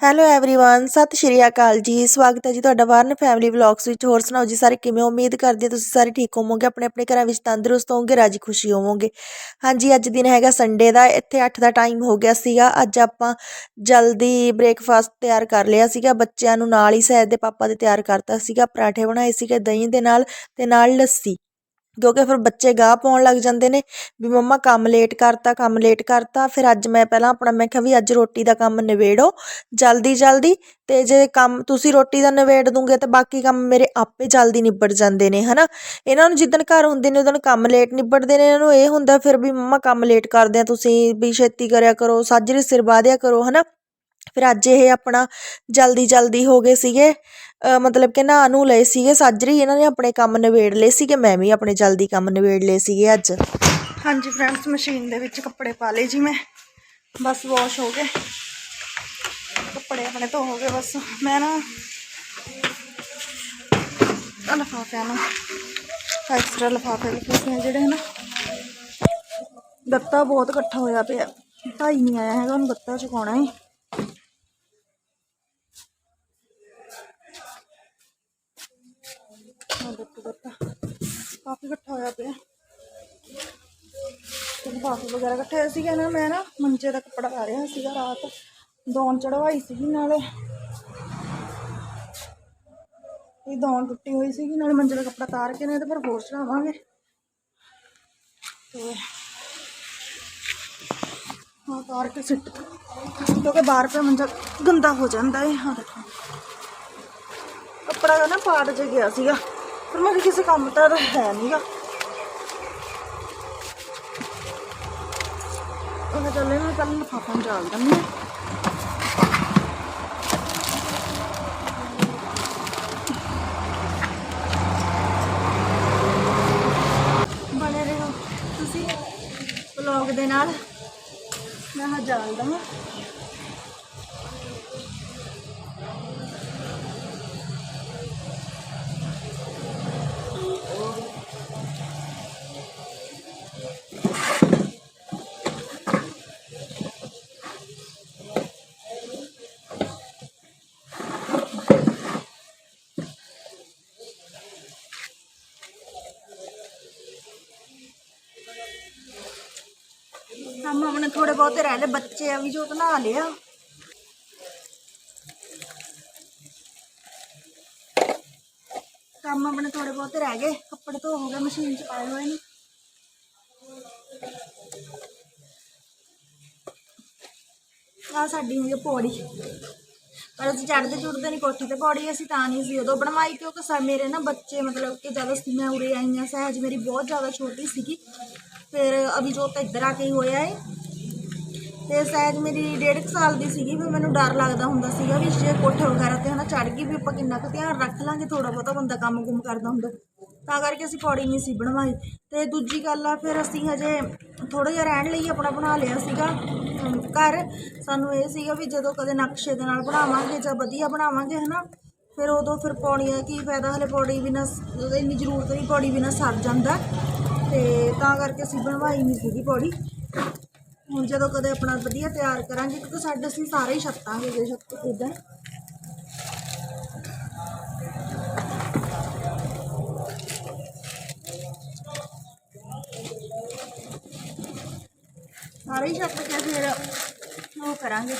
Hello everyone ਸਤਿ ਸ਼੍ਰੀ ਅਕਾਲ ਜੀ ਸਵਾਗਤ ਹੈ ਜੀ ਤੁਹਾਡਾ ਵਾਰਨ ਫੈਮਿਲੀ ਵਲੌਗਸ ਵਿੱਚ ਹੋਰ ਸੁਣਾਓ ਜੀ ਸਾਰੇ ਕਿਵੇਂ ਹੋ ਉਮੀਦ ਕਰਦੀ ਹਾਂ ਤੁਸੀਂ ਸਾਰੇ ਠੀਕ ਹੋਵੋਗੇ ਆਪਣੇ ਆਪਣੇ ਘਰਾਂ ਵਿੱਚ ਤੰਦਰੁਸਤ ਹੋਵੋਗੇ ਰਾਜੀ ਖੁਸ਼ੀ ਹੋਵੋਗੇ ਹਾਂਜੀ ਅੱਜ ਦਿਨ ਹੈਗਾ ਸੰਡੇ ਦਾ ਇੱਥੇ 8 ਦਾ ਟਾਈਮ ਹੋ ਗਿਆ ਸੀਗਾ ਅੱਜ ਆਪਾਂ ਜਲਦੀ ਬ੍ਰੇਕਫਾਸਟ ਤਿਆਰ ਕਰ ਲਿਆ ਸੀਗਾ ਬੱਚਿਆਂ ਨੂੰ ਨਾਲ ਹੀ ਸੈਦ ਦੇ ਪਾਪਾ ਦੇ ਤਿਆਰ ਕਰਤਾ ਸੀਗਾ ਪਰਾਠੇ ਬਣਾਏ ਸੀਗੇ ਦਹੀਂ ਦੇ ਨਾਲ ਤੇ ਨਾਲ ਲੱਸੀ ਕਿਉਂਕਿ ਫਿਰ ਬੱਚੇ ਗਾਹ ਪਾਉਣ ਲੱਗ ਜਾਂਦੇ ਨੇ ਵੀ ਮੰਮਾ ਕੰਮ ਲੇਟ ਕਰਤਾ, ਕੰਮ ਲੇਟ ਕਰਤਾ, ਫਿਰ ਅੱਜ ਮੈਂ ਪਹਿਲਾਂ ਆਪਣਾ ਮੈਂ ਕਿਹਾ ਵੀ ਅੱਜ ਰੋਟੀ ਦਾ ਕੰਮ ਨਿਬੇੜੋ, ਜਲਦੀ ਜਲਦੀ ਤੇ ਜੇ ਕੰਮ ਤੁਸੀਂ ਰੋਟੀ ਦਾ ਨਿਬੇੜ ਦੂੰਗੇ ਤਾਂ ਬਾਕੀ ਕੰਮ ਮੇਰੇ ਆਪੇ ਜਲਦੀ ਨਿਬੜ ਜਾਂਦੇ ਨੇ, ਹਨਾ? ਇਹਨਾਂ ਨੂੰ ਜਿੱਦਣ ਘਰ ਹੁੰਦੇ ਨੇ, ਉਦੋਂ ਕੰਮ ਲੇਟ ਨਿਬੜਦੇ ਨੇ, ਇਹਨਾਂ ਨੂੰ ਇਹ ਹੁੰਦਾ ਫਿਰ ਵੀ ਮੰਮਾ ਕੰਮ ਲੇਟ ਕਰਦੇ ਆ, ਤੁਸੀਂ ਵੀ ਛੇਤੀ ਕਰਿਆ ਕਰੋ, ਸਾਜਰੇ ਸਿਰ ਬਾਧਿਆ ਕਰੋ, ਹਨਾ? ਫਿਰ ਅੱਜ ਇਹ ਆਪਣਾ ਜਲਦੀ ਜਲਦੀ ਹੋ ਗਏ ਸੀਗੇ ਮਤਲਬ ਕਿ ਨਹਾ ਨੂੰ ਲਏ ਸੀਗੇ ਸਾਜਰੀ ਇਹਨਾਂ ਨੇ ਆਪਣੇ ਕੰਮ ਨਿਬੇੜ ਲਏ ਸੀਗੇ, ਮੈਂ ਵੀ ਆਪਣੇ ਜਲਦੀ ਕੰਮ ਨਿਬੇੜ ਲਏ ਸੀਗੇ ਅੱਜ। ਹਾਂਜੀ ਫਰੈਂਡਸ ਮਸ਼ੀਨ ਦੇ ਵਿੱਚ ਕੱਪੜੇ ਪਾ ਲਏ ਜੀ ਮੈਂ, ਬਸ ਵਾਸ਼ ਹੋ ਗਏ। ਕੱਪੜੇ ਆਪਣੇ ਧੋ ਹੋ ਗਏ ਬਸ, ਮੈਂ ਨਾ ਆਹ ਨੂੰ ਐਕਸਟਰਾ ਲਿਫਾਫੇ ਲਿਖੇ ਆ ਜਿਹੜੇ ਹਨਾ। ਗੱਤਾ ਬਹੁਤ ਇਕੱਠਾ ਹੋਇਆ ਪਿਆ ਭਾਈ ਨਹੀਂ ਆਇਆ ਹੈਗਾ ਉਹਨੂੰ ਗੱਤਾ ਚੁਕਾਉਣਾ ਹੈ ਆਹ ਦੇਖੋ ਗੱਤਾ ਕਾਫੀ ਇਕੱਠਾ ਹੋਇਆ ਪਿਆ ਤੇ ਲਿਫਾਫੇ ਵਗੈਰਾ ਇਕੱਠੇ ਹੋਏ ਸੀਗੇ ਨਾ, ਮੈਂ ਨਾ ਮੰਜੇ ਦਾ ਕੱਪੜਾ ਲਾ ਰਿਹਾ ਸੀਗਾ ਰਾਤ। ਦੌਣ ਚੜਵਾਈ ਸੀਗੀ ਨਾਲੇ। ਇਹ ਦੌਣ ਟੁੱਟੀ ਹੋਈ ਸੀਗੀ, ਨਾਲੇ ਮੰਜੇ ਦਾ ਕੱਪੜਾ ਤਾਰ ਕੇ ਨੇ ਤੇ ਫਿਰ ਹੋਰ ਚੜਾਵਾਂਗੇ ਤੇ ਹਾਂ, ਤਾਰ ਕੇ ਸਿੱਟ ਕਿਉਂਕਿ ਬਾਹਰ ਪਿਆ ਮੰਜਾ ਗੰਦਾ ਹੋ ਜਾਂਦਾ ਹੈ ਹਾਂ ਦੇਖੋ। ਕੱਪੜਾ ਨਾ ਪਾੜ ਜੇ ਗਿਆ ਸੀਗਾ। ਪਰ ਮੈਂ ਕਿਸੇ ਕੰਮ ਤਾਂ ਇਹਦਾ ਹੈ ਨਹੀਂਗਾ ਉਹ ਚੱਲੇ ਮੈਂ ਕੱਲ ਲਿਫਾਫਾ ਨਿਕਾਲ ਦਿੰਦੀ ਹਾਂ ਬਣੇ ਰਹੋ ਤੁਸੀਂ ਵਲੌਗ ਦੇ ਨਾਲ ਮੈਂ ਹਾਂ ਜਾਲ ਦਵਾਂ ਕੰਮ ਆਪਣੇ ਥੋੜੇ ਬਹੁਤੇ ਰਹਿ ਲਏ ਬੱਚੇ ਆ ਵੀ ਜੋ ਬਣਾ ਲਿਆ ਕੰਮ ਆਪਣੇ ਥੋੜੇ ਬਹੁਤੇ ਰਹਿ ਗਏ ਕੱਪੜੇ ਧੋ ਹੋ ਗਏ ਮਸ਼ੀਨ 'ਚ ਪਾਏ ਹੋਏ ਨੇ ਆ ਸਾਡੀ ਹੋਈ ਆ ਪੌੜੀ ਪਰ ਅਸੀਂ ਚੜਦੇ ਚੁੜਦੇ ਨਹੀਂ ਕੋਠੇ ਤੇ ਪੌੜੀ ਅਸੀਂ ਤਾਂ ਨਹੀਂ ਸੀ ਉਦੋਂ ਬਣਵਾਈ ਕਿਉਂਕਿ ਸਾ ਮੇਰੇ ਨਾ ਬੱਚੇ ਮਤਲਬ ਕਿ ਜਦੋਂ ਸੀ ਮੈਂ ਉਰੇ ਆਈ ਹਾਂ ਸਹਿਜ ਮੇਰੀ ਬਹੁਤ ਜ਼ਿਆਦਾ ਛੋਟੀ ਸੀਗੀ ਫਿਰ ਅਭੀ ਜੋ ਤਾਂ ਇੱਧਰ ਆ ਕੇ ਹੀ ਹੋਇਆ ਏ ਤੇ ਸਹਿਜ ਮੇਰੀ ਡੇਢ ਕੁ ਸਾਲ ਦੀ ਸੀਗੀ ਵੀ ਮੈਨੂੰ ਡਰ ਲੱਗਦਾ ਹੁੰਦਾ ਸੀਗਾ ਵੀ ਜੇ ਕੋਠੇ ਵਗੈਰਾ ਤੇ ਹਨਾ ਚੜ ਗਈ ਵੀ ਆਪਾਂ ਕਿੰਨਾ ਕੁ ਧਿਆਨ ਰੱਖ ਲਾਂਗੇ ਥੋੜਾ ਬਹੁਤਾ ਬੰਦਾ ਕੰਮ ਕੁਮ ਕਰਦਾ ਹੁੰਦਾ। ਤਾਂ ਕਰਕੇ ਅਸੀਂ ਪੌੜੀ ਨਹੀਂ ਸੀ ਬਣਵਾਈ। ਤੇ ਦੂਜੀ ਗੱਲ ਆ, ਫਿਰ ਅਸੀਂ ਹਜੇ ਥੋੜਾ ਜਿਹਾ ਰਹਿਣ ਲਈ ਆਪਣਾ ਬਣਾ ਲਿਆ ਸੀਗਾ। ਘਰ ਸਾਨੂੰ ਇਹ ਸੀਗਾ ਵੀ ਜਦੋਂ ਕਦੇ ਨਕਸ਼ੇ ਦੇ ਨਾਲ ਬਣਾਵਾਂਗੇ ਜਾਂ ਵਧੀਆ ਬਣਾਵਾਂਗੇ ਹਨਾ, ਫਿਰ ਉਦੋਂ ਫਿਰ ਪੌੜੀਆਂ ਕੀ ਫਾਇਦਾ ਹਲੇ ਪੌੜੀ ਬਿਨਾਂ ਇੰਨੀ ਜ਼ਰੂਰਤ ਨਹੀਂ ਪੌੜੀ ਬਿਨਾਂ ਸਰ ਜਾਂਦਾ। ਤੇ ਤਾਂ ਕਰਕੇ ਅਸੀਂ ਬਣਵਾਈ ਨਹੀਂ ਸੀਗੀ ਪੌੜੀ। ਹੁਣ ਜਦੋਂ ਕਦੇ ਆਪਣਾ ਵਧੀਆ ਤਿਆਰ ਕਰਾਂਗੇ, ਕਿਉਂਕਿ ਸਾਡੇ ਅਸੀਂ ਸਾਰੇ ਹੀ ਛੱਤਾਂਗੇ ਜੇ ਛੱਤ ਇਦਾਂ ਸਾਰੇ ਹੀ ਛੱਤ ਕੇ ਫਿਰ ਉਹ ਕਰਾਂਗੇ।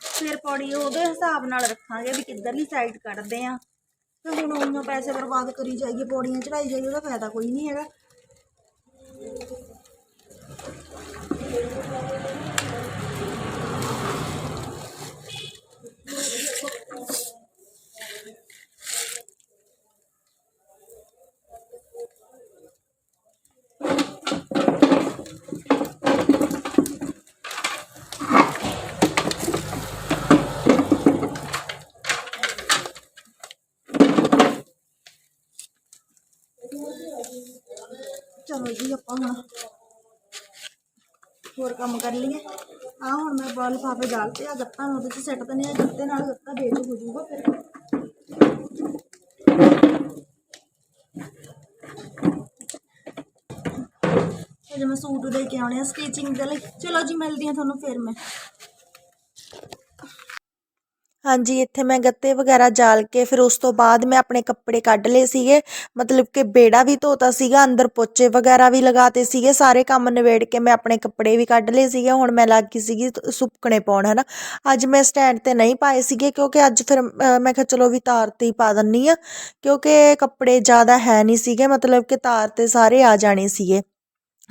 ਫਿਰ ਪੌੜੀ ਉਹਦੇ ਹਿਸਾਬ ਨਾਲ ਰੱਖਾਂਗੇ ਵੀ ਕਿੱਧਰਲੀ ਸਾਈਡ ਕੱਢਦੇ ਆ। ਤੇ ਹੁਣ ਉਹਨਾਂ ਪੈਸੇ ਬਰਬਾਦ ਕਰੀ ਜਾਈਏ, ਪੌੜੀਆਂ ਚੜਾਈ ਜਾਈਏ, ਉਹਦਾ ਫਾਇਦਾ ਕੋਈ ਨਹੀਂ ਹੈਗਾ। ਜੀ ਆਪਾਂ ਹੁਣ ਹੋਰ ਕੰਮ ਕਰ ਲਈਏ। ਆ ਹੁਣ ਮੈਂ ਬਾਲ ਲਿਫਾਫੇ ਡਾਲ ਤੇ ਆ, ਗੱਤਾਂ ਨੂੰ ਉਹਦੇ ਚ ਸੈੱਟ ਦਨੇ ਆ, ਗੱਤੇ ਨਾਲ ਗੱਤਾ ਵੇਚ ਹੋ ਜਾਊਗਾ ਫਿਰ। ਅਜੇ ਮੈਂ ਸੂਟ ਦੇ ਕੇ ਆਉਣੇ ਆ ਸਟਿਚਿੰਗ ਦੇ ਲਈ। ਚਲੋ ਜੀ, ਮਿਲਦੀ ਆ ਤੁਹਾਨੂੰ ਫਿਰ ਮੈਂ। ਹਾਂਜੀ, ਇੱਥੇ ਮੈਂ ਗੱਤੇ ਵਗੈਰਾ ਜਾਲ ਕੇ ਫਿਰ ਉਸ ਤੋਂ ਬਾਅਦ ਮੈਂ ਆਪਣੇ ਕੱਪੜੇ ਕੱਢ ਲਏ ਸੀਗੇ। ਮਤਲਬ ਕਿ ਬੇੜਾ ਵੀ ਧੋਤਾ ਸੀਗਾ, ਅੰਦਰ ਪੋਚੇ ਵਗੈਰਾ ਵੀ ਲਗਾਤੇ ਸੀਗੇ, ਸਾਰੇ ਕੰਮ ਨਿਬੇੜ ਕੇ ਮੈਂ ਆਪਣੇ ਕੱਪੜੇ ਵੀ ਕੱਢ ਲਏ ਸੀਗੇ। ਹੁਣ ਮੈਂ ਲੱਗ ਗਈ ਸੀਗੀ ਸੁੱਕਣੇ ਪਾਉਣ, ਹਨਾ। ਅੱਜ ਮੈਂ ਸਟੈਂਡ ਤੇ ਨਹੀਂ ਪਾਏ ਸੀਗੇ ਕਿਉਂਕਿ ਅੱਜ ਫਿਰ ਮੈਂ ਕਿਹਾ ਚਲੋ ਵੀ ਤਾਰ ਤੇ ਹੀ ਪਾ ਦਿੰਨੀ ਆ। ਕਿਉਂਕਿ ਕੱਪੜੇ ਜ਼ਿਆਦਾ ਹੈ ਨਹੀਂ ਸੀਗੇ, ਮਤਲਬ ਕਿ ਤਾਰ ਤੇ ਸਾਰੇ ਆ ਜਾਣੇ ਸੀਗੇ।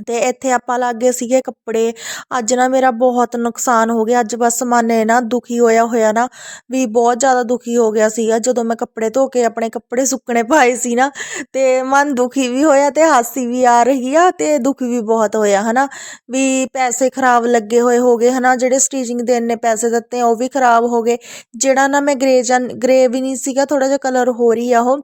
ਅਤੇ ਇੱਥੇ ਆਪਾਂ ਲੱਗੇ ਸੀਗੇ ਕੱਪੜੇ। ਅੱਜ ਨਾ ਮੇਰਾ ਬਹੁਤ ਨੁਕਸਾਨ ਹੋ ਗਿਆ। ਅੱਜ ਬਸ ਮਨ ਇੰਨਾ ਦੁਖੀ ਹੋਇਆ ਹੋਇਆ ਨਾ ਵੀ ਬਹੁਤ ਜ਼ਿਆਦਾ ਦੁਖੀ ਹੋ ਗਿਆ ਸੀਗਾ। ਜਦੋਂ ਮੈਂ ਕੱਪੜੇ ਧੋ ਕੇ ਆਪਣੇ ਕੱਪੜੇ ਸੁੱਕਣੇ ਪਾਏ ਸੀ ਨਾ ਅਤੇ ਮਨ ਦੁਖੀ ਵੀ ਹੋਇਆ ਅਤੇ ਹਾਸੀ ਵੀ ਆ ਰਹੀ ਆ ਅਤੇ ਦੁਖੀ ਵੀ ਬਹੁਤ ਹੋਇਆ ਹੈ ਨਾ ਵੀ ਪੈਸੇ ਖਰਾਬ ਲੱਗੇ ਹੋਏ ਹੋ ਗਏ ਹੈ ਨਾ ਜਿਹੜੇ ਸਟੀਚਿੰਗ ਦੇ ਇੰਨੇ ਪੈਸੇ ਦਿੱਤੇ ਉਹ ਵੀ ਖਰਾਬ ਹੋ ਗਏ। ਜਿਹੜਾ ਨਾ ਮੈਂ ਗ੍ਰੇ ਜਾਂ ਗ੍ਰੇ ਵੀ ਨਹੀਂ ਸੀਗਾ, ਥੋੜ੍ਹਾ ਜਿਹਾ ਕਲਰ ਹੋ ਰਹੀ ਆ ਉਹ।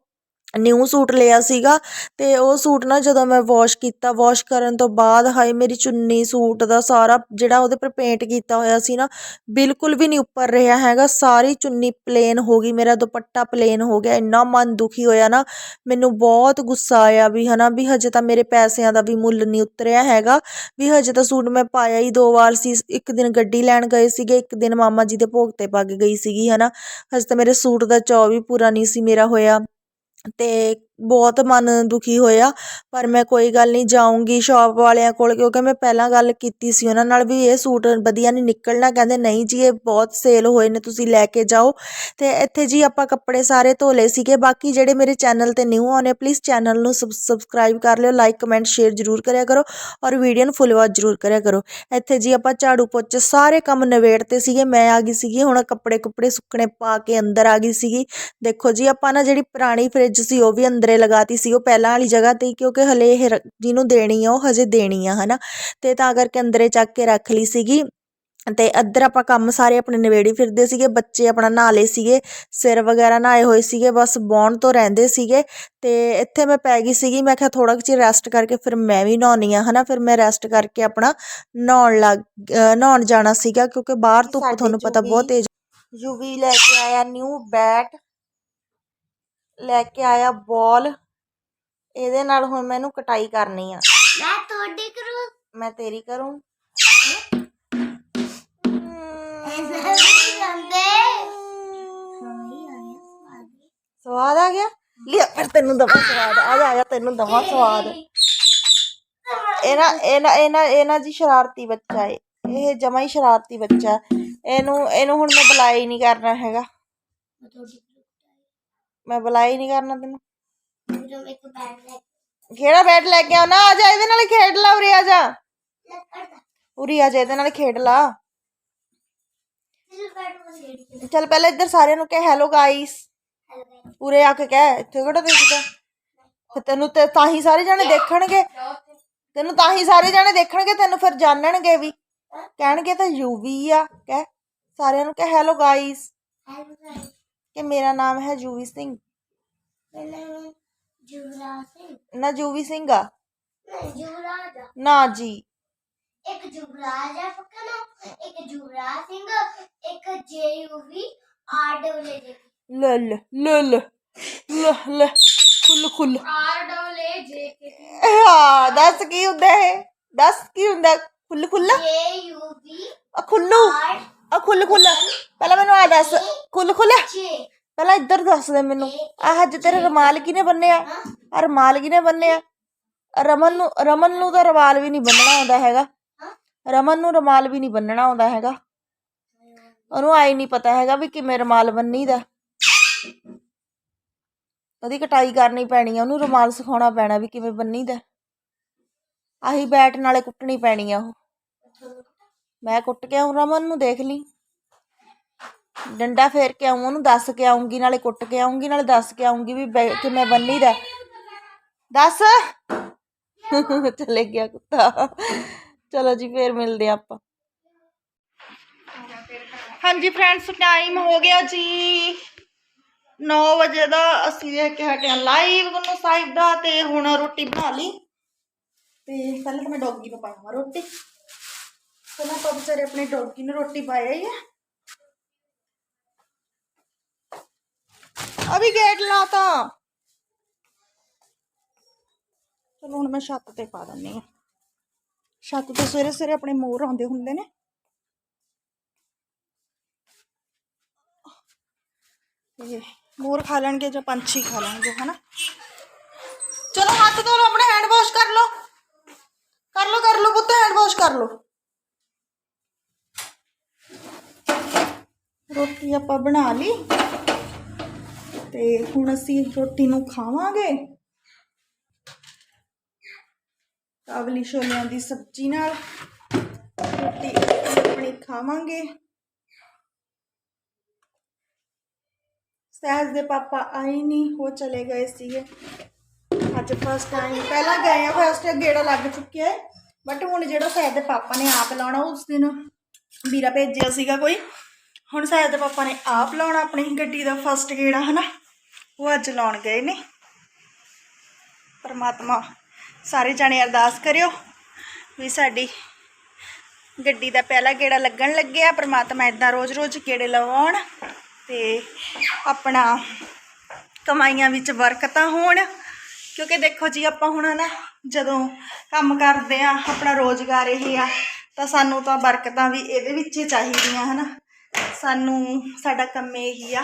ਨਿਊ ਸੂਟ ਲਿਆ ਸੀਗਾ ਤੇ ਉਹ ਸੂਟ ਨਾ ਜਦੋਂ ਮੈਂ ਵਾਸ਼ ਕੀਤਾ ਵਾਸ਼ ਕਰਨ ਤੋਂ ਬਾਅਦ ਹਾਏ ਮੇਰੀ ਚੁੰਨੀ ਸੂਟ ਦਾ ਸਾਰਾ ਜਿਹੜਾ ਉਹਦੇ ਪਰ ਪੇਂਟ ਕੀਤਾ ਹੋਇਆ ਸੀ ਨਾ, ਬਿਲਕੁਲ ਵੀ ਨਹੀਂ ਉੱਪਰ ਰਿਹਾ ਹੈਗਾ, ਸਾਰੀ ਚੁੰਨੀ ਪਲੇਨ ਹੋ ਗਈ, ਮੇਰਾ ਦੁਪੱਟਾ ਪਲੇਨ ਹੋ ਗਿਆ, ਇੰਨਾ ਮਨ ਦੁਖੀ ਹੋਇਆ ਨਾ, ਮੈਨੂੰ ਬਹੁਤ ਗੁੱਸਾ ਆਇਆ ਵੀ ਹਨਾ, ਵੀ ਹਜੇ ਤਾਂ ਮੇਰੇ ਪੈਸਿਆਂ ਦਾ ਵੀ ਮੁੱਲ ਨਹੀਂ ਉਤਰਿਆ ਹੈਗਾ, ਵੀ ਹਜੇ ਤਾਂ ਸੂਟ ਮੈਂ ਪਾਇਆ ਹੀ ਦੋ ਵਾਰ ਸੀ, ਇੱਕ ਦਿਨ ਗੱਡੀ ਲੈਣ ਗਏ ਸੀਗੇ, ਇੱਕ ਦਿਨ ਮਾਮਾ ਜੀ ਦੇ ਭੋਗ ਤੇ ਪਾ ਕੇ ਗਈ ਸੀਗੀ ਹਨਾ, ਹਜੇ ਤਾਂ ਮੇਰੇ ਸੂਟ ਦਾ ਚੌ ਵੀ ਪੂਰਾ ਨਹੀਂ ਸੀ ਮੇਰਾ ਹੋਇਆ। ਤੇ ਬਹੁਤ ਮਨ ਦੁਖੀ ਹੋਇਆ, ਪਰ ਮੈਂ ਕੋਈ ਗੱਲ ਨਹੀਂ, ਜਾਊਂਗੀ ਸ਼ਾਪ ਵਾਲਿਆਂ ਕੋਲ, ਕਿਉਂਕਿ ਮੈਂ ਪਹਿਲਾਂ ਗੱਲ ਕੀਤੀ ਸੀ ਉਹਨਾਂ ਨਾਲ ਵੀ ਇਹ ਸੂਟ ਵਧੀਆ ਨਹੀਂ ਨਿਕਲਣਾ, ਕਹਿੰਦੇ ਨਹੀਂ ਜੀ, ਇਹ ਬਹੁਤ ਸੇਲ ਹੋਏ ਨੇ, ਤੁਸੀਂ ਲੈ ਕੇ ਜਾਓ। ਤੇ ਇੱਥੇ ਜੀ ਆਪਾਂ ਕੱਪੜੇ ਸਾਰੇ ਧੋ ਲਏ ਸੀਗੇ, ਬਾਕੀ ਜਿਹੜੇ ਮੇਰੇ ਚੈਨਲ ਤੇ ਨਿਊ ਆਉਣੇ ਪਲੀਜ਼ ਚੈਨਲ ਨੂੰ ਸਬਸਕ੍ਰਾਈਬ ਕਰ ਲਿਓ ਲਾਈਕ ਕਮੈਂਟ ਸ਼ੇਅਰ ਜ਼ਰੂਰ ਕਰਿਆ ਕਰੋ ਔਰ ਵੀਡੀਓ ਨੂੰ ਫੁੱਲ ਵਾਚ ਜ਼ਰੂਰ ਕਰਿਆ ਕਰੋ। ਇੱਥੇ ਜੀ ਆਪਾਂ ਝਾੜੂ ਪੋਚੇ ਸਾਰੇ ਕੰਮ ਨਵੇੜ 'ਤੇ ਸੀਗੇ, ਮੈਂ ਆ ਗਈ ਸੀਗੀ, ਹੁਣ ਕੱਪੜੇ ਕੁੱਪੜੇ ਸੁੱਕਣੇ ਪਾ ਕੇ ਅੰਦਰ ਆ ਗਈ ਸੀਗੀ। ਦੇਖੋ ਜੀ, ਆਪਾਂ ਨਾ ਜਿਹੜੀ ਪੁਰਾਣੀ ਫ੍ਰਿਜ ਸੀ, ਉਹ ਵੀ ਅੰਦਰ ਲਗਾਤੀ ਸੀ ਉਹ ਪਹਿਲਾਂ ਵਾਲੀ ਜਗ੍ਹਾ ਤੇ ਕਿਉਂਕਿ ਹਲੇ ਇਹ ਜਿਹਨੂੰ ਦੇਣੀ ਆ ਉਹ ਹਜੇ ਦੇਣੀ ਆ ਹਨਾ। ਤੇ ਤਾਂ ਕਰਕੇ ਅੰਦਰੇ ਚੱਕ ਕੇ ਰੱਖ ਲਈ ਸੀਗੀ। ਤੇ ਇੱਧਰ ਆਪਾਂ ਕੰਮ ਸਾਰੇ ਆਪਣੇ ਨਿਬੇੜੀ ਫਿਰਦੇ ਸੀਗੇ ਬੱਚੇ ਆਪਣਾ ਨਹਾ ਲਏ ਸੀਗੇ ਸਿਰ ਵਗੈਰਾ ਨਹਾਏ ਹੋਏ ਸੀਗੇ ਬਸ ਬੌਣ ਤੋਂ ਰਹਿੰਦੇ ਸੀਗੇ। ਤੇ ਇੱਥੇ ਮੈਂ ਪੈ ਗਈ ਸੀਗੀ ਮੈਂ ਕਿਹਾ ਥੋੜਾ ਚਿਰ ਰੈਸਟ ਕਰਕੇ ਫਿਰ ਮੈਂ ਵੀ ਨਹਾਉਣੀ ਆ ਹਨਾ। ਫਿਰ ਮੈਂ ਰੈਸਟ ਕਰਕੇ ਆਪਣਾ ਨਹਾਉਣ ਲੱਗ ਨਹਾਉਣ ਜਾਣਾ ਸੀਗਾ ਕਿਉਂਕਿ ਬਾਹਰ ਧੁੱਪ ਤੁਹਾਨੂੰ ਪਤਾ ਬਹੁਤ ਤੇਜ਼ ਯੂਵੀ ਲੈ ਕੇ ਆਇਆ ਨਿਊ ਬੈਟ। ਲੈ ਕੇ ਆਇਆ ਬੋਲ। ਇਹਦੇ ਨਾਲ ਹੁਣ ਮੈਂ ਇਹਨੂੰ ਕਟਾਈ ਕਰਨੀ ਆ। ਮੈਂ ਤੁਹਾਡੀ ਕਰੂ ਮੈਂ ਤੇਰੀ ਕਰੂੰ। ਸਵਾਦ ਆ ਗਿਆ? ਲਿਆ ਫਿਰ ਤੈਨੂੰ ਦਵਾ ਸਵਾਦ। ਆ ਜਾ ਆ ਜਾ ਤੈਨੂੰ ਦਵਾ ਸਵਾਦ। ਇਹ ਨਾ ਇਹ ਨਾ ਇਹ ਨਾ ਇਹ ਨਾ ਜੀ ਸ਼ਰਾਰਤੀ ਬੱਚਾ ਏ। ਇਹ ਜਮਾ ਹੀ ਸ਼ਰਾਰਤੀ ਬੱਚਾ। ਇਹਨੂੰ ਇਹਨੂੰ ਹੁਣ ਮੈਂ ਬੁਲਾਈ ਨਹੀਂ ਕਰਨਾ ਹੈਗਾ। ਮੈਂ ਬੁਲਾਈ ਨਹੀਂ ਕਰਨਾ ਤੈਨੂੰ। ਕਿਹੜਾ ਬੈਟ ਲੈ ਕੇ ਆਉਣਾ? ਆ ਜਾ ਇਹਦੇ ਨਾਲ ਖੇਡ ਲਾ ਉਰੇ ਆ ਜਾ। ਉਰੇ ਆ ਜਾ ਇਹਦੇ ਨਾਲ ਖੇਡ ਲਾ। ਚੱਲ ਪਹਿਲਾਂ ਇੱਧਰ ਸਾਰਿਆਂ ਨੂੰ ਕਹਿ ਹੈਲੋ ਗਾਇਸ ਉਰੇ ਆ ਕੇ ਕਹਿ ਇੱਥੇ ਕਿਹੜਾ ਦੇਖਦਾ? ਫਿਰ ਤੈਨੂੰ ਤੇ ਤਾਂ ਹੀ ਸਾਰੇ ਜਾਣੇ ਦੇਖਣਗੇ। ਤੈਨੂੰ ਤਾਂ ਹੀ ਸਾਰੇ ਜਾਣੇ ਦੇਖਣਗੇ ਤੈਨੂੰ ਫਿਰ ਜਾਣਨਗੇ ਵੀ। ਕਹਿਣਗੇ ਤਾਂ ਯੂਵੀ ਆ ਕਹਿ। ਸਾਰਿਆਂ ਨੂੰ ਕਹਿ ਹੈਲੋ ਗਾਇਸ ਕਿ ਮੇਰਾ ਨਾਮ ਹੈ ਯੂਵੀ ਸਿੰਘ ਨਾ ਯੂਵੀ ਸਿੰਘ ਆ ਨਾ ਜੀ ਇੱਕ ਜੁਗਰਾਜ ਹੈ ਫੱਕਣਾ ਇੱਕ ਜੁਗਰਾਜ ਸਿੰਘ ਇੱਕ ਜੇਯੂਵੀ ਆਰ ਡਬਲ ਜੇ ਲ ਲ ਲ ਲ ਲ ਲ ਖੁੱਲ ਖੁੱਲ ਆਰ ਡਬਲ ਏ ਜੇ ਕੇ ਹਾਂ ਦੱਸ ਕੀ ਹੁੰਦਾ ਇਹ ਦੱਸ ਕੀ ਹੁੰਦਾ ਖੁੱਲ ਖੁੱਲ ਜੇਯੂਵੀ ਆ ਖੁੱਲੂ ਆਰ ਆ ਖੁੱਲ ਖੁੱਲ। ਪਹਿਲਾਂ ਮੈਨੂੰ ਆ ਦੱਸ। ਖੁੱਲ ਖੁੱਲ। ਪਹਿਲਾਂ ਇੱਧਰ ਦੱਸ ਦੇ ਮੈਨੂੰ। ਆਹ ਅੱਜ ਤੇਰੇ ਰਮਾਲ ਕਿਨੇ ਬੰਨਿਆ? ਆ ਰਮਾਲ ਕਿਨੇ ਬੰਨਿਆ? ਰਮਨ ਨੂੰ ਰਮਨ ਨੂੰ ਤਾਂ ਰਮਾਲ ਵੀ ਨਹੀਂ ਬੰਨਣਾ ਆਉਂਦਾ ਹੈਗਾ। ਰਮਨ ਨੂੰ ਰਮਾਲ ਵੀ ਨਹੀਂ ਬੰਨਣਾ ਆਉਂਦਾ ਹੈਗਾ। ਉਹਨੂੰ ਆਈ ਨਹੀਂ ਪਤਾ ਹੈਗਾ ਵੀ ਕਿਵੇਂ ਰਮਾਲ ਬੰਨੀ ਦਾ ਉਹਦੀ ਕਟਾਈ ਕਰਨੀ ਪੈਣੀ ਆ। ਉਹਨੂੰ ਰਮਾਲ ਸਿਖਾਉਣਾ ਪੈਣਾ ਵੀ ਕਿਵੇਂ ਬੰਨੀ ਦਾ ਆਹੀ ਬੈਟ ਨਾਲੇ ਕੁੱਟਣੀ ਪੈਣੀ ਆ ਉਹ। ਮੈਂ ਕੁੱਟ ਕੇ ਆਉਂ ਰਮਨ ਨੂੰ ਦੇਖ ਲਈ। ਡੰਡਾ ਫੇਰ ਕੇ ਆਉਂ ਉਹਨੂੰ ਦੱਸ ਕੇ ਆਉਂਗੀ ਨਾਲੇ ਕੁੱਟ ਕੇ ਆਉਂਗੀ ਨਾਲੇ ਦੱਸ ਕੇ ਆਉਂਗੀ ਵੀ ਬੈ- ਕਿਵੇਂ ਬੰਨੀ ਦਾ। ਦੱਸ। ਚਲੇ ਗਿਆ ਕੁੱਤਾ। ਚਲੋ ਜੀ, ਫੇਰ ਮਿਲਦੇ ਆ ਆਪਾਂ। ਹਾਂਜੀ ਫਰੈਂਡਸ ਟਾਈਮ ਹੋ ਗਿਆ ਜੀ। 9 ਵਜੇ ਦਾ ਅਸੀਂ ਦੇਖ ਕੇ ਹਟਿਆ ਲਾਈਵ ਗੁੰਨੂ ਸਾਹਿਬ ਦਾ ਤੇ ਹੁਣ ਰੋਟੀ ਬਣਾ ਲਈ। ਤੇ ਪਹਿਲਾਂ ਤਾਂ ਮੈਂ ਡੌਗੀ ਨੂੰ ਪਾਇਆ ਰੋਟੀ। ਪਹਿਲਾਂ ਆਪਾਂ ਵਿਚਾਰੇ ਆਪਣੇ ਡੌਗੀ ਨੂੰ ਰੋਟੀ ਪਾਇਆ ਹੀ ਹੈ ਅਭੀ ਗੇਟ ਲਾਤਾ ਚਲੋ ਹੁਣ ਮੈਂ ਛੱਤ ਤੇ ਪਾ ਦਿੰਨੀ ਆ ਛੱਤ ਤੇ ਸਵੇਰੇ ਸਵੇਰੇ ਆਪਣੇ ਮੋਰ ਆਉਂਦੇ ਹੁੰਦੇ ਨੇ ਤੇ ਮੋਰ ਖਾ ਲੈਣਗੇ ਜਾਂ ਪੰਛੀ ਖਾ ਲੈਣਗੇ ਹਨਾ ਚਲੋ ਹੱਥ ਧੋ ਲਓ ਆਪਣੇ ਹੈਂਡ ਵਾਸ਼ ਕਰ ਲਓ ਕਰ ਲਓ ਕਰ ਲਓ ਪੁੱਤ ਹੈਂਡ ਵਾਸ਼ ਕਰ ਲਓ ਰੋਟੀ ਆਪਾਂ ਬਣਾ ਲਈ। ਤੇ ਹੁਣ ਅਸੀਂ ਰੋਟੀ ਨੂੰ ਖਾਵਾਂਗੇ। ਕਾਬਲੀ ਛੋਲਿਆਂ ਦੀ ਸਬਜ਼ੀ ਨਾਲ ਰੋਟੀ ਆਪਣੀ ਖਾਵਾਂਗੇ। ਸਹਿਜ ਦੇ ਪਾਪਾ ਆਏ ਨਹੀਂ, ਉਹ ਚਲੇ ਗਏ ਸੀਗੇ। ਅੱਜ ਫਸਟ ਟਾਈਮ ਪਹਿਲਾਂ ਗਏ ਆ ਫਸਟ ਗੇੜਾ ਲੱਗ ਚੁੱਕਿਆ ਹੈ। ਬਟ ਹੁਣ ਜਿਹੜਾ ਸਹਿਜ ਦੇ ਪਾਪਾ ਨੇ ਆਪ ਲਾਉਣਾ, ਉਸ ਦਿਨ ਵੀਰਾ ਭੇਜਿਆ ਸੀਗਾ ਕੋਈ। ਹੁਣ ਸਹਿਜ ਪਾਪਾ ਨੇ ਆਪ ਲਾਉਣਾ ਆਪਣੀ ਗੱਡੀ ਦਾ ਫਸਟ ਗੇੜਾ, ਹਨਾ? ਉਹ ਅੱਜ ਲਾਉਣ ਗਏ ਨੇ। ਪਰਮਾਤਮਾ ਸਾਰੇ ਜਾਣੇ ਅਰਦਾਸ ਕਰਿਓ ਵੀ ਸਾਡੀ ਗੱਡੀ ਦਾ ਪਹਿਲਾ ਗੇੜਾ ਲੱਗਣ ਲੱਗਿਆ ਪਰਮਾਤਮਾ ਇਦਾਂ ਰੋਜ਼-ਰੋਜ਼ ਗੇੜੇ ਲਵਾਉਣ ਤੇ ਆਪਣਾ ਕਮਾਈਆਂ ਵਿੱਚ ਬਰਕਤਾਂ ਹੋਣ। ਕਿਉਂਕਿ ਦੇਖੋ ਜੀ, ਆਪਾਂ ਹੁਣ ਨਾ ਜਦੋਂ ਕੰਮ ਕਰਦੇ ਆ, ਆਪਣਾ ਰੋਜ਼ਗਾਰ ਇਹ ਆ, ਤਾਂ ਸਾਨੂੰ ਤਾਂ ਬਰਕਤਾਂ ਵੀ ਇਹਦੇ ਵਿੱਚ ਹੀ ਚਾਹੀਦੀਆਂ, ਹਨਾ? ਸਾਨੂੰ ਸਾਡਾ ਕੰਮ ਇਹੀ ਆ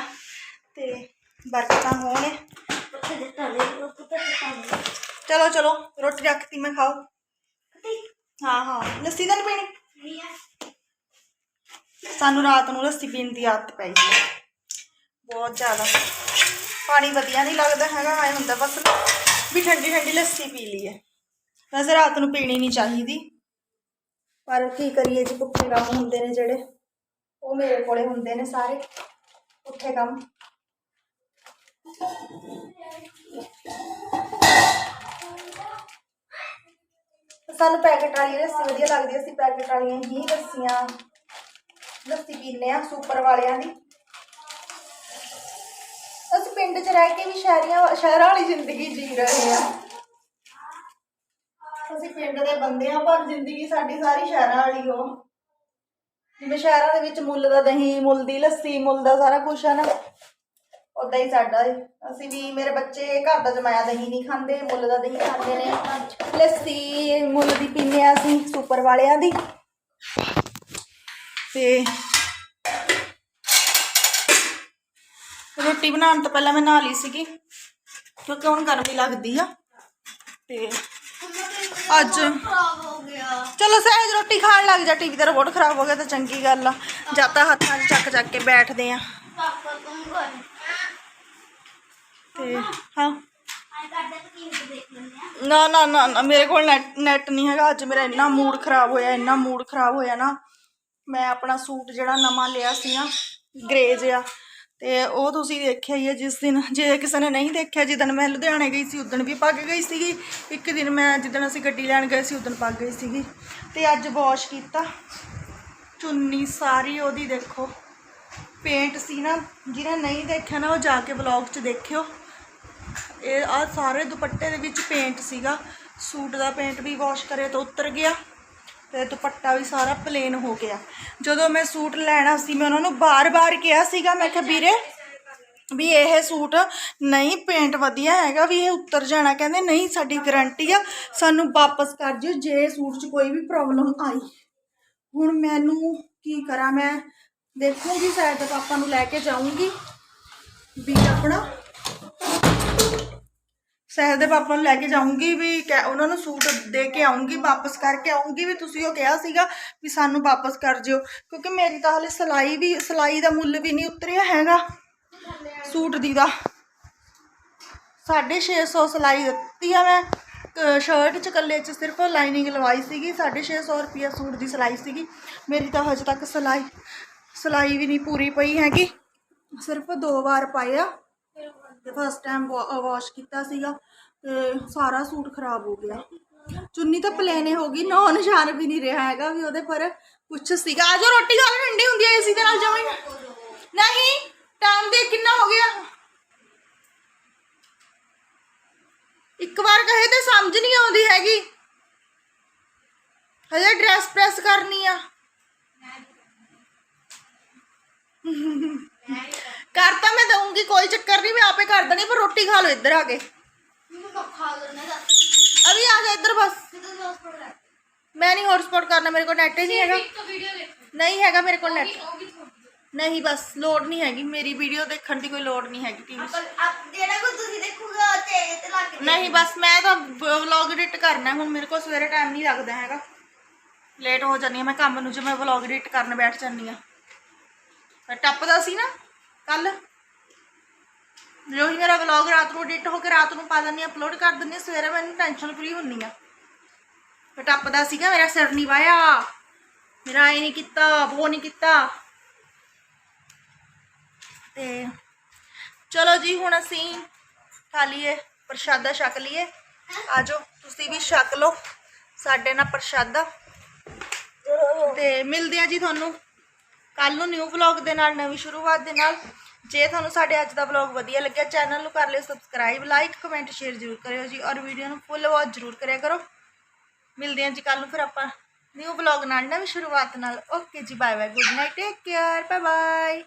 ਤੇ ਬਰਕਤਾਂ ਹੋਣ। ਚਲੋ ਚਲੋ, ਰੋਟੀ ਰੱਖਤੀ ਮੈਂ, ਖਾਓ। ਹਾਂ ਹਾਂ। ਲੱਸੀ ਤਾਂ ਨਹੀਂ ਪੀਣੀ? ਸਾਨੂੰ ਰਾਤ ਨੂੰ ਲੱਸੀ ਪੀਣ ਦੀ ਆਦਤ ਪਈ ਹੈ ਬਹੁਤ ਜ਼ਿਆਦਾ। ਪਾਣੀ ਵਧੀਆ ਨਹੀਂ ਲੱਗਦਾ ਹੈਗਾ, ਐ ਹੁੰਦਾ ਬਸ ਵੀ ਠੰਡੀ ਠੰਡੀ ਲੱਸੀ ਪੀ ਲਈਏ। ਵੈਸੇ ਰਾਤ ਨੂੰ ਪੀਣੀ ਨਹੀਂ ਚਾਹੀਦੀ। ਪਰ ਕੀ ਕਰੀਏ ਜੀ, ਭੁੱਖੇ ਕੰਮ ਹੁੰਦੇ ਨੇ ਜਿਹੜੇ। ਉਹ ਮੇਰੇ ਕੋਲੇ ਹੁੰਦੇ ਨੇ ਸਾਰੇ। ਉੱਥੇ ਕੰਮ। ਸਾਨੂੰ ਪੈਕਟ ਵਾਲੀ ਲੱਸੀ ਵਧੀਆ ਲੱਗਦੀ ਹੈ। ਅਸੀਂ ਪੈਕਟ ਵਾਲੀਆਂ ਹੀ ਲੱਸੀਆਂ। ਲੱਸੀ ਪੀਂਦੇ ਆ ਸੁਪਰ ਵਾਲਿਆਂ ਦੀ। ਅਸੀਂ ਪਿੰਡ 'ਚ ਰਹਿ ਕੇ ਵੀ ਸ਼ਹਿਰੀਆਂ ਸ਼ਹਿਰਾਂ ਵਾਲੀ ਜ਼ਿੰਦਗੀ ਜੀ ਰਹੇ ਆ ਅਸੀਂ ਪਿੰਡ ਦੇ ਬੰਦੇ ਆ ਪਰ ਜ਼ਿੰਦਗੀ ਸਾਡੀ ਸਾਰੀ ਸ਼ਹਿਰਾਂ ਵਾਲੀ ਹੋ ਜਿਵੇਂ ਸ਼ਹਿਰਾਂ ਦੇ ਵਿੱਚ ਮੁੱਲ ਦਾ ਦਹੀਂ, ਮੁੱਲ ਦੀ ਲੱਸੀ, ਮੁੱਲ ਦਾ ਸਾਰਾ ਕੁਝ ਹੈ ਨਾ ਉਦਾਂ ਹੀ ਸਾਡਾ ਏ। ਅਸੀਂ ਵੀ ਮੇਰੇ ਬੱਚੇ ਘਰ ਦਾ ਜਮਾਇਆ ਦਹੀਂ ਨਹੀਂ ਖਾਂਦੇ, ਮੁੱਲ ਦਾ ਦਹੀਂ ਖਾਂਦੇ ਨੇ। ਲੱਸੀ, ਮੁੱਲ ਦੀ ਪੀਂਦੇ ਆ ਅਸੀਂ ਸੁਪਰ ਵਾਲਿਆਂ ਦੀ। ਤੇ ਰੋਟੀ ਬਣਾਉਣ ਤੋਂ ਪਹਿਲਾਂ ਮੈਂ ਨਹਾ ਲਈ ਸੀਗੀ, ਕਿਉਂਕਿ ਹੁਣ ਗਰਮੀ ਲੱਗਦੀ ਆ। ਤੇ ਅੱਜ ਚਲੋ ਸਹਿਜ ਰੋਟੀ ਖਾਣ ਲੱਗ ਜਾ ਟੀਵੀ ਦਾ ਰਿਮੋਟ ਖਰਾਬ ਹੋ ਗਿਆ ਤਾਂ ਚੰਗੀ ਗੱਲ ਆ। ਜਾਂ ਤਾਂ ਹੱਥਾਂ 'ਚ ਚੱਕ ਚੱਕ ਕੇ ਬੈਠਦੇ ਆ। ਤੇ, ਹਾਂ। ਨਾ ਨਾ ਨਾ ਮੇਰੇ ਕੋਲ ਨੈਟ ਨੈਟ ਨਹੀਂ ਹੈਗਾ, ਅੱਜ ਮੇਰਾ ਇੰਨਾ ਮੂਡ ਖਰਾਬ ਹੋਇਆ, ਇੰਨਾ ਮੂਡ ਖਰਾਬ ਹੋਇਆ ਨਾ। ਮੈਂ ਆਪਣਾ ਸੂਟ ਜਿਹੜਾ ਨਵਾਂ ਲਿਆ ਸੀ ਨਾ ਗ੍ਰੇ ਜਿਹਾ ਤੇ ਉਹ ਤੁਸੀਂ ਦੇਖਿਆ ਹੀ ਹੈ ਜਿਸ ਦਿਨ, ਜੇ ਕਿਸੇ ਨੇ ਨਹੀਂ ਦੇਖਿਆ, ਜਿੱਦਣ ਮੈਂ ਲੁਧਿਆਣੇ ਗਈ ਸੀ, ਉਦਣ ਵੀ ਪਾ ਗਈ ਸੀਗੀ। ਇੱਕ ਦਿਨ ਮੈਂ ਜਿੱਦਣ ਅਸੀਂ ਗੱਡੀ ਲੈਣ ਗਏ ਸੀ, ਉਦਣ ਪਾ ਗਈ ਸੀਗੀ। ਤੇ ਅੱਜ ਵਾਸ਼ ਕੀਤਾ। ਚੁੰਨੀ ਸਾਰੀ ਉਹਦੀ ਦੇਖੋ। ਪੇਂਟ ਸੀ ਨਾ, ਜਿਹਨੇ ਨਹੀਂ ਦੇਖਿਆ ਨਾ, ਉਹ ਜਾ ਕੇ ਵਲੌਗ 'ਚ ਦੇਖਿਓ। ਇਹ ਆ ਸਾਰੇ ਦੁਪੱਟੇ ਦੇ ਵਿੱਚ ਪੇਂਟ ਸੀਗਾ। ਸੂਟ ਦਾ ਪੇਂਟ ਵੀ ਵਾਸ਼ ਕਰੇ ਤਾਂ ਉਤਰ ਗਿਆ। ਤੇ ਦੁਪੱਟਾ ਵੀ ਸਾਰਾ ਪਲੇਨ ਹੋ ਗਿਆ। ਜਦੋਂ ਮੈਂ ਸੂਟ ਲੈਣਾ ਸੀ, ਮੈਂ ਉਹਨਾਂ ਨੂੰ ਬਾਰ-ਬਾਰ ਕਿਹਾ ਸੀਗਾ, ਮੈਂ ਕਿਹਾ, ਵੀਰੇ, ਵੀ ਇਹ ਸੂਟ ਨਹੀਂ ਪੇਂਟ ਵਧੀਆ ਹੈਗਾ, ਵੀ ਇਹ ਉੱਤਰ ਜਾਣਾ। ਕਹਿੰਦੇ, ਨਹੀਂ, ਸਾਡੀ ਗਾਰੰਟੀ ਆ, ਸਾਨੂੰ ਵਾਪਸ ਕਰ ਜਿਓ, ਜੇ ਸੂਟ 'ਚ ਕੋਈ ਵੀ ਪ੍ਰੋਬਲਮ ਆਈ। ਹੁਣ ਮੈਨੂੰ ਕੀ ਕਰਾਂ ਮੈਂ? ਦੇਖੂੰਗੀ ਸ਼ਾਇਦ ਪਾਪਾ ਨੂੰ ਲੈ ਕੇ ਜਾਊਂਗੀ ਵੀ ਆਪਣਾ ਸਹਿਜ ਦੇ ਪਾਪਾ ਨੂੰ ਲੈ ਕੇ ਜਾਊਂਗੀ ਵੀ ਕਹਿ- ਉਹਨਾਂ ਨੂੰ ਸੂਟ ਦੇ ਕੇ ਆਉਂਗੀ ਵਾਪਸ ਕਰਕੇ ਆਉਂਗੀ ਵੀ ਤੁਸੀਂ ਉਹ ਕਿਹਾ ਸੀਗਾ ਵੀ ਸਾਨੂੰ ਵਾਪਸ ਕਰ ਜਿਓ। ਕਿਉਂਕਿ ਮੇਰੀ ਤਾਂ ਹਲੇ ਸਿਲਾਈ ਵੀ, ਸਿਲਾਈ ਦਾ ਮੁੱਲ ਵੀ ਨਹੀਂ ਉਤਰਿਆ ਹੈਗਾ ਸੂਟ ਦੀ ਦਾ। 650 ਸਿਲਾਈ ਦਿੱਤੀ ਆ ਮੈਂ ਅਹ ਸ਼ਰਟ ਚ ਕੱਲੇ ਚ ਸਿਰਫ ਲਾਈਨਿੰਗ ਲਵਾਈ ਸੀਗੀ 650 ਰੁਪਿਆ ਸੂਟ ਦੀ ਸਿਲਾਈ ਸੀਗੀ। ਮੇਰੀ ਤਾਂ ਹਜੇ ਤੱਕ ਸਿਲਾਈ ਸਿਲਾਈ ਵੀ ਨਹੀਂ ਪੂਰੀ ਪਈ ਹੈਗੀ। ਸਿਰਫ ਦੋ ਵਾਰ ਪਾਏ ਆ। ਤੇ ਫਸਟ ਟਾਈਮ ਵਾਸ਼ ਕੀਤਾ ਸੀਗਾ ਤੇ ਸਾਰਾ ਸੂਟ ਖਰਾਬ ਹੋ ਗਿਆ। ਚੁੰਨੀ ਤਾਂ ਪਲੇਨੇ ਹੋ ਗਈ, ਨੌ ਨਿਸ਼ਾਨ ਵੀ ਨਹੀਂ ਰਿਹਾ ਹੈਗਾ ਵੀ ਉਹਦੇ ਪਰ ਕੁਛ ਸੀਗਾ। ਆਜੋ ਰੋਟੀ ਖਾ ਲਓ, ਠੰਡੀ ਹੁੰਦੀ ਹੈ ਏਸੀ ਦੇ ਨਾਲ ਜਾਵਾਂਗੇ ਨਹੀਂ ਟਾਈਮ ਦੇ ਕਿੰਨਾ ਹੋ ਗਿਆ। ਇੱਕ ਵਾਰ ਕਹੇ ਤੇ ਸਮਝ ਨਹੀਂ ਆਉਂਦੀ ਹੈਗੀ। ਹਜੇ ਡਰੈਸ ਪ੍ਰੈਸ ਕਰਨੀ ਆ। ਕਰ ਤਾਂ ਮੈਂ ਦਊਂਗੀ ਕੋਈ ਚੱਕਰ ਨਹੀਂ ਮੈਂ ਆਪੇ ਕਰ ਦੇਣੀ ਪਰ ਰੋਟੀ ਖਾ ਲਓ ਇੱਧਰ ਆ ਕੇ ਮੈਨੂੰ ਖਾ ਲੈਣਾ ਦਾ ਅਭੀ ਆ ਜਾ ਇੱਧਰ ਬਸ ਕਿਤੇ ਦੋਸਤ ਪੜ ਲੈ ਮੈਂ ਨਹੀਂ ਹੌਟਸਪੌਟ ਕਰਨਾ ਮੇਰੇ ਕੋਲ ਨੈਟ ਹੀ ਨਹੀਂ ਹੈਗਾ ਇੱਕ ਵੀਡੀਓ ਦੇਖ। ਨਹੀਂ ਹੈਗਾ ਮੇਰੇ ਕੋਲ ਨੈਟ ਉਹ ਵੀ ਥੋੜੀ ਨਹੀਂ ਬਸ ਲੋੜ ਨਹੀਂ ਹੈਗੀ ਮੇਰੀ ਵੀਡੀਓ ਦੇਖਣ ਦੀ ਕੋਈ ਲੋੜ ਨਹੀਂ ਹੈਗੀ ਟੀਵੀ 'ਚ ਆਪਾਂ ਆਪ ਜਿਹੜਾ ਕੋ ਤੁਸੀਂ ਦੇਖੂਗਾ ਤੇ ਤੇ ਲੱਗ ਨਹੀਂ ਬਸ ਮੈਂ ਤਾਂ ਵਲੌਗ ਐਡਿਟ ਕਰਨਾ ਹੁਣ ਮੇਰੇ ਕੋਲ ਸਵੇਰੇ ਟਾਈਮ ਨਹੀਂ ਲੱਗਦਾ ਹੈਗਾ ਲੇਟ ਹੋ ਜਾਂਦੀ ਹਾਂ ਮੈਂ ਕੰਮ ਨੂੰ ਜੇ ਮੈਂ ਵਲੌਗ ਐਡਿਟ ਕਰਨ ਬੈਠ ਜਾਂਦੀ ਹਾਂ ਮੈਂ ਟੱਪਦਾ ਸੀ ਨਾ ਕੱਲ। ਜੋ ਮੇਰਾ ਵਲੌਗ ਰਾਤ ਨੂੰ ਐਡਿਟ ਹੋ ਕੇ ਰਾਤ ਨੂੰ ਪਾ ਦਿੰਦੀ ਅਪਲੋਡ ਕਰ ਦਿੰਦੀ ਸਵੇਰੇ ਮੈਨੂੰ ਟੈਨਸ਼ਨ ਫ੍ਰੀ ਹੁੰਨੀ ਆ। ਮੈਂ ਟੱਪਦਾ ਸੀਗਾ ਮੇਰਾ ਸਿਰ ਨਹੀਂ ਵਾਇਆ ਮੇਰਾ ਇਹ ਨਹੀਂ ਕੀਤਾ, ਉਹ ਨਹੀਂ ਕੀਤਾ। ਤੇ ਚਲੋ ਜੀ, ਹੁਣ ਅਸੀਂ ਖਾ ਲਈਏ, ਪ੍ਰਸ਼ਾਦਾ ਛਕ ਲਈਏ। ਆਜੋ, ਤੁਸੀਂ ਵੀ ਛਕ ਲਓ। ਸਾਡੇ ਨਾਲ ਪ੍ਰਸ਼ਾਦਾ। ਤੇ ਮਿਲਦੇ ਆ ਜੀ ਤੁਹਾਨੂੰ। ਕੱਲ ਨੂੰ ਨਿਊ ਵਲੌਗ ਦੇ ਨਾਲ, ਨਵੀਂ ਸ਼ੁਰੂਆਤ ਦੇ ਨਾਲ। ਜੇ ਤੁਹਾਨੂੰ ਸਾਡੇ ਅੱਜ ਦਾ ਵਲੌਗ ਵਧੀਆ ਲੱਗਿਆ ਚੈਨਲ ਨੂੰ ਕਰ ਲਿਓ ਸਬਸਕ੍ਰਾਈਬ ਲਾਈਕ ਕਮੈਂਟ ਸ਼ੇਅਰ ਜ਼ਰੂਰ ਕਰਿਓ ਜੀ ਔਰ ਵੀਡੀਓ ਨੂੰ ਫੁੱਲ ਵਾਚ ਜ਼ਰੂਰ ਕਰਿਆ ਕਰੋ। ਮਿਲਦੇ ਹਾਂ ਜੀ ਕੱਲ ਨੂੰ ਫਿਰ ਆਪਾਂ ਨਿਊ ਵਲੌਗ ਨਾਲ, ਨਵੀਂ ਸ਼ੁਰੂਆਤ ਨਾਲ। Okay ji bye bye good night take care bye bye